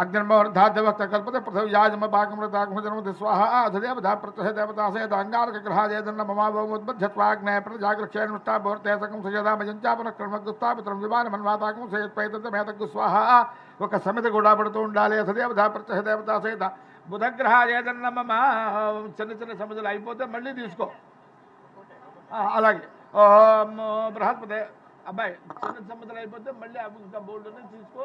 अग्निर्मोर्धाद्यवक्त कल्पते पृथ्वी याजमपाकमृताकमजन्मति स्वाहा अधदेव धा प्रत्यह देवता से अंगारकग्रहाजेदन्न ममावमुद्बध्यत्वाग्नय प्रजागृक्षेणुष्टा भोर्ते सकं सजदा मजंचापनक्रमगुस्तापित्रं విమాన మన్వాతాకం సేత్పైత మేతకు స్వాహ ఒక సమితి కూడా పడుతూ ఉండాలి సదేవత ప్రత్యహ దేవత సహిత బుధగ్రహ ఏదన్నమ్మ చిన్న చిన్న సమితులు అయిపోతే మళ్ళీ తీసుకో ఆ, అలాగే ఓం బృహస్పతి అబ్బాయి చిన్న సముద్రం అయిపోతే మళ్ళీ అవి ఇంకా బోర్డు తీసుకో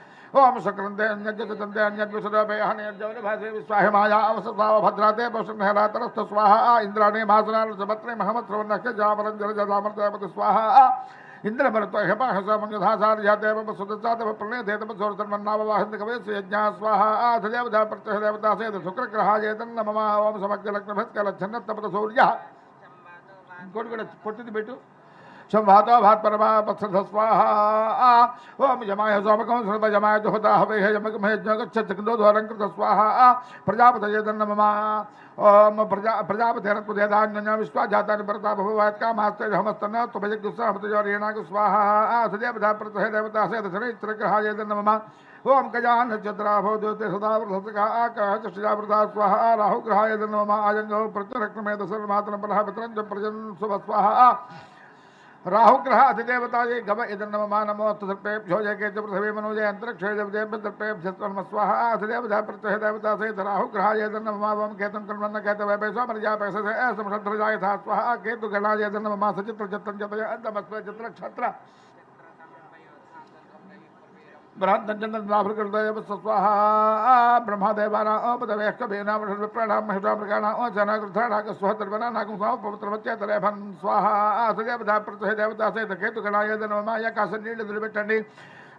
ఓం శుక్రంతే అన్యజగతంతే అన్యద్విషదోపయహనేర్జౌలభాసే విశ్వాహమాయా అవసరావభద్రాతే పశుహేరాతరస్థ స్వాహ ఇంద్రాణి మాసురాలు సుభత్రే మహమ్మద్ శ్రవణ్య జామరం జలజలామర్జాపతి స్వాహ ఇంద్రభరతో హిమహసార్యాదేవసుదత్సాదేవప్రణయదేతమసోరతన్మన్నామవాహంతకవేశ్యజ్ఞాస్వాహాధదేవతాప్రత్యహదేవతాసేత శుక్రగ్రహాయేతన్నమా ఓం సమగ్రలక్ష్మభస్కలక్షణత్తపత సౌర్య ఇంకోటి కూడా పొట్టిది పెట్టు. संवातो भात परमा पत्थर स्वाहा ओम यमाय सोमकं सर्व यमाय जुहता हवे हे यमक महे जगत चक्रो द्वारं कृत स्वाहा प्रजापतये मम ओम प्रजा प्रजापतेरत्व देदान्य विश्वा जातानि परता भववात का मास्ते हमस्तन तुभज गुस्सा हमतजोरेणा स्वाहा सदेव धा प्रतहे देवता से दशने चित्रग्रहाय दन्न मम ओम गजान चंद्रा भव ज्योति सदा वृथका आकाश वृथा स्वाहा। राहु ग्रहाय दन्न मम आजंगो प्रत्यरक्तमे दशर मातरं परः पितरं च प्रजन् शुभ स्वाहा राहुग्रह अधिदेवता ये गव इदन्नम नमो सर्पेभ्यो जय के पृथ्वी मनोजय अंतरिक्षे देवदेव सर्पेभ्य स्वाहा अधिदेवता प्रत्यय देवता से राहुग्रह ये नम मम केतन कर्मन्न कहते वह पैसा मर्या पैसा से समृद्ध जाय था स्वाहा केतु गणा ये नम मा सचित्र चित्रं जतय अंतमस्व चित्र क्षत्र बृहद्दंजनदाभृकृतदेव स्वाहा ब्रह्मदेवाना अपदवेष्टभेना विप्राणां महिषा मृगाणा जनाकृथाणाक स्वहतर्वना नागं स्वाह सदेवता प्रत्यह देवता सहित केतुगणाय नमः कासनील दुर्बिट्टंडी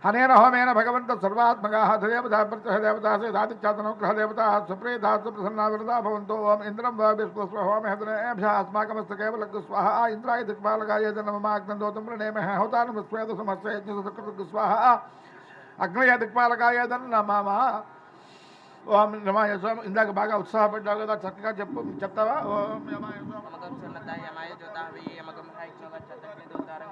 हनेन होमेन भगवन्त सर्वात्मकाः देवता सहितादित्यातनुग्रह देवता सुप्रीता सुप्रसन्नावृता भवन्तो ओम इन्द्रं वा विश्वस्वहोमेहदनेभ्यः अस्माकमस्तकेव लग्गु स्वाहा इन्द्राय दिक्पालकाय नमः अग्नन्दोतं प्रणेमः होतानुस्वेद समस्ते यज्ञसुकृतु स्वाहा అగ్నయ దిక్పాలకాయ నమామ ఓం నమాయ స్వామి ఇందాక బాగా ఉత్సాహపడ్డావు కదా చక్కగా చెప్పు చెప్తావా ఓం నమాయ స్వామి యమకం సన్నత యమాయ జ్యోతాహవి యమకం హైక్షోగ చతగ్ని దోతారం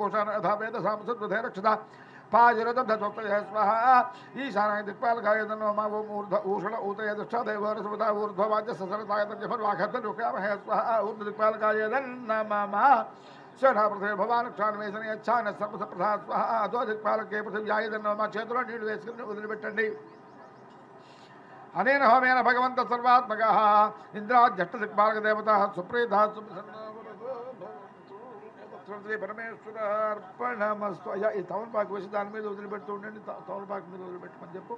कोशान यथा वेद सामसद्वधे रक्षता। पाजरदब्धत्वपयः स्वाहा। ईशानाय दिक्पालकायतन्वमा वो मूर्ध ऊषण ऊतयतिष्ठा देवरस्मृता ऊर्ध्ववाद्यससरतायतर्जफर्वाखर्तलोक्यामहे स्वाहा। ऊर्धदिक्पालकायतन्नममा सेना पृथ्वी भवान क्षान्वेषण अच्छा न सर्वसप्रथा स्वाहा। अधो दिक्पालके पृथिव्यायतन्वमा क्षेत्र नीडवेस्कृत उदलिबिट्टण्डि अनेन होमेन भगवन्तः सर्वात्मकः। इन्द्राज्यष्टदिक्पालकदेवताः सुप्रीतः सुप्रसन्नः। శ్రీ పరమేశ్వర అర్పణమస్తు అయ్యా ఈ తమలపాకు వేసి దాని మీద వదిలిపెడుతూ ఉండండి త- తమలపాకు మీద వదిలిపెట్టమని చెప్పు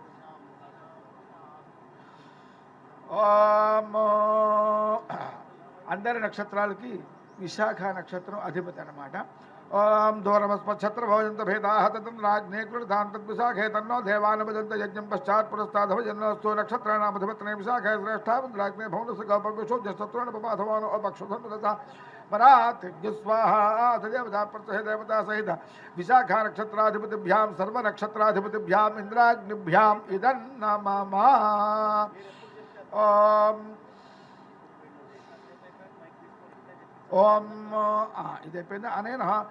ఓం అందరి నక్షత్రాలకి విశాఖ నక్షత్రం అధిపతి అన్నమాట ఓం దూరమస్మచ్చత్ర భోజంత భేదాహ తతం రాజ్ఞే కృతాం తద్విశాఖే తన్నో దేవానభజంత యజ్ఞం పశ్చాత్ పురస్తాదభజన్నస్తు నక్షత్రాణామధిపత్నే విశాఖే శ్రేష్టావంద్రాగ్నే భౌనసు గౌపవిషో జస్తత్రోణ పపాధమానో అపక్షుధన్మత పరాతిజ్ఞ స్వాహా తదేవతా ప్రత్యహ దేవతా సహిత విశాఖ నక్షత్రాధిపతిభ్యాం సర్వ నక్షత్రాధిపతిభ్యాం ఇంద్రాగ్నిభ్యాం ఇదన్నమమా ఓం. ఓం. ఇది అయిపోయింది అనేన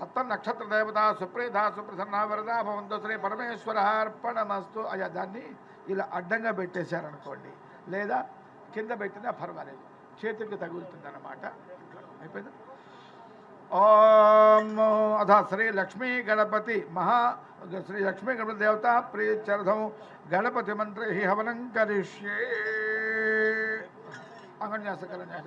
తత్త నక్షత్ర దేవత సుప్రీత సుప్రసన్న వరదా భవంతు శ్రీ పరమేశ్వర అర్పణమస్తు. అయ్యా దాన్ని ఇలా అడ్డంగా పెట్టేశారనుకోండి. లేదా కింద పెట్టినా పర్వాలేదు. क्षेत्र के तन अथ श्री लक्ष्मी गणपति महा श्री लक्ष्मी गणपति देवता प्रिय चरध गणपति मंत्र ही हवन करिष्ये अंगन्यास करन्यास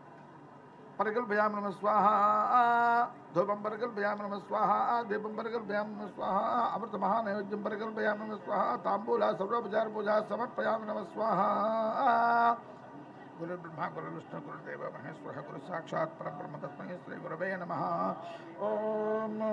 परगल्भयामि नम स्वाहा धूपम परकल्पयाम नमः स्वाहा दीपम परकल्पयाम नमः स्वाहा अमृत अमृतमहानैवेद्यं परकल्पयाम नमः स्वाहा तांबूला सर्वोपचार पूजा समर्पयाम नमः स्वाहा गुरुर्ब्रह्मा गुरुर्विष्णु गुरुदेव विष्णु गुरु साक्षात् परब्रह्म तस्मै श्री गुरवे नमः। ओम।